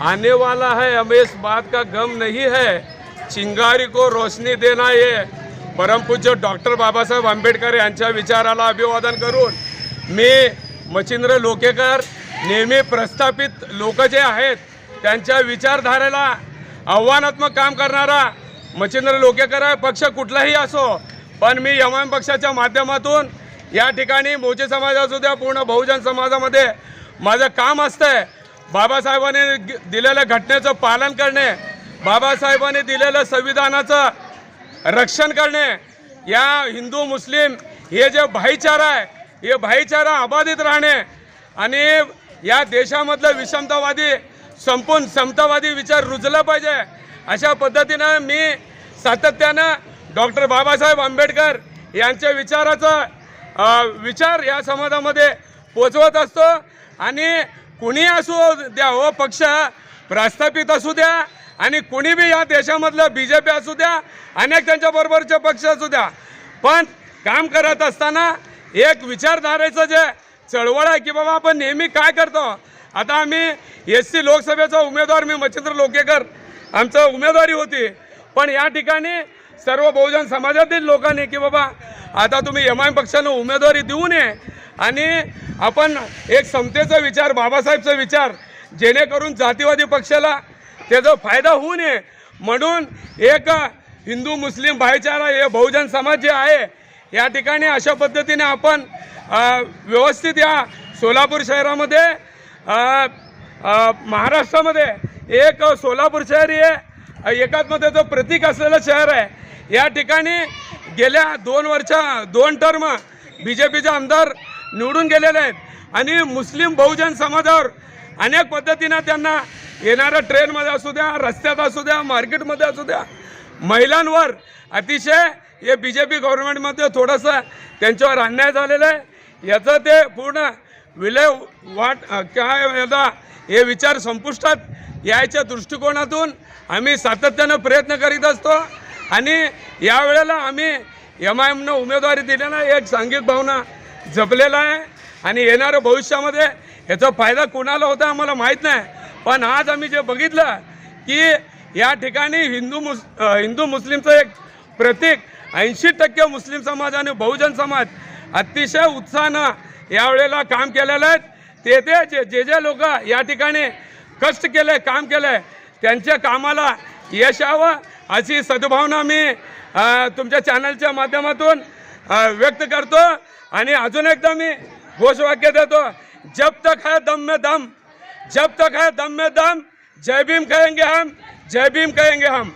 आने वाला है हमें इस बात का गम नहीं है। चिंगारी को रोशनी देना ये। परमपूज्य डॉक्टर बाबासाहेब आंबेडकर यांच्या विचाराला अभिवादन करून मी मच्छिंद्र लोकेकर नेहमी प्रस्थापित लोक जे आहेत त्यांच्या विचारधारेला आव्हानात्मक काम करणारा मच्छिंद्र लोकेकर पक्ष कुठलाही असो पण मी एम एम पक्षाच्या माध्यमातून या ठिकाणी मोचे समाज असू द्या पूर्ण बहुजन समाजामध्ये माझं काम असतं बाबासाहेबांनी दिलेल्या घटनेचं पालन करणे बाबासाहेबांनी दिलेलं संविधानाचं रक्षण करणे या हिंदू मुस्लिम हे जे भाईचारा आहे हे भाईचारा अबाधित राहणे आणि या देशामधलं विषमतावादी संपूर्ण समतावादी विचार रुजला पाहिजे अशा पद्धतीनं मी सातत्यानं डॉक्टर बाबासाहेब आंबेडकर यांच्या विचाराचं विचार या समाजामध्ये पोचवत असतो आणि कुणी असू द्या हो पक्ष प्रस्थापित असू द्या आणि कुणी बी या देशामधलं बी जे पी असू द्या अनेक त्यांच्या बरोबरचे पक्ष असू द्या. पण काम करत असताना एक विचारधारेचं जे चळवळ आहे की बाबा आपण नेहमी काय करतो? आता आम्ही एस सी लोकसभेचा उमेदवार मी मच्छिंद्र लोकेकर आमचं उमेदवारी होती. पण या ठिकाणी सर्व बहुजन समाजातील लोकांनी की बाबा आता तुम्ही एम आय पक्षानं उमेदवारी देऊ नये. आणि आपण एक समतेचा विचार बाबासाहेबचा विचार जेणेकरून जातीवादी पक्षाला त्याचा फायदा होऊ नये. म्हणून एक हिंदू मुस्लिम भाईचारा हे बहुजन समाज जे आहे या ठिकाणी अशा पद्धतीने आपण व्यवस्थित या सोलापूर शहरामध्ये महाराष्ट्रामध्ये एक सोलापूर शहर हे एकात्मतेचं प्रतीक असलेलं शहर आहे. या ठिकाणी गेल्या दोन वर्षा दोन टर्म बी जे पीचे आमदार निवडून गेलेले आहेत. आणि मुस्लिम बहुजन समाजावर अनेक पद्धतीनं त्यांना येणाऱ्या ट्रेनमध्ये असू द्या रस्त्यात असू द्या मार्केटमध्ये असू द्या महिलांवर अतिशय हे बी जे पी गव्हर्नमेंटमध्ये थोडंसं त्यांच्यावर अन्याय झालेला आहे. याचं ते पूर्ण विलय वाट काय याचा हे विचार संपुष्टात यायच्या दृष्टिकोनातून आम्ही सातत्यानं प्रयत्न करीत असतो. आणि यावेळेला आम्ही एम आय एमनं उमेदवारी दिलेला एक सांघिक भावना जपलेला आहे. आणि येणाऱ्या भविष्यामध्ये याचा फायदा कोणाला होता आम्हाला माहीत नाही. पण आज आम्ही जे बघितलं की या ठिकाणी हिंदू मुस हिंदू मुस्लिमचं एक प्रतीक ऐंशी टक्के मुस्लिम समाज आणि बहुजन समाज अतिशय उत्साहानं यावेळेला काम केलेलं आहेत ते ते जे जे जे लोक या ठिकाणी कष्ट केले काम केलं त्यांच्या कामाला यश यावं. अशी सद्भावना मी तुमच्या चॅनलच्या माध्यमातून व्यक्त करतो. आणि अजून एकदा मी घोषवाक्य देतो. जब तक है दम में दम जब तक है दम में दम जय भीम कहेंगे हम जय भीम कहेंगे हम.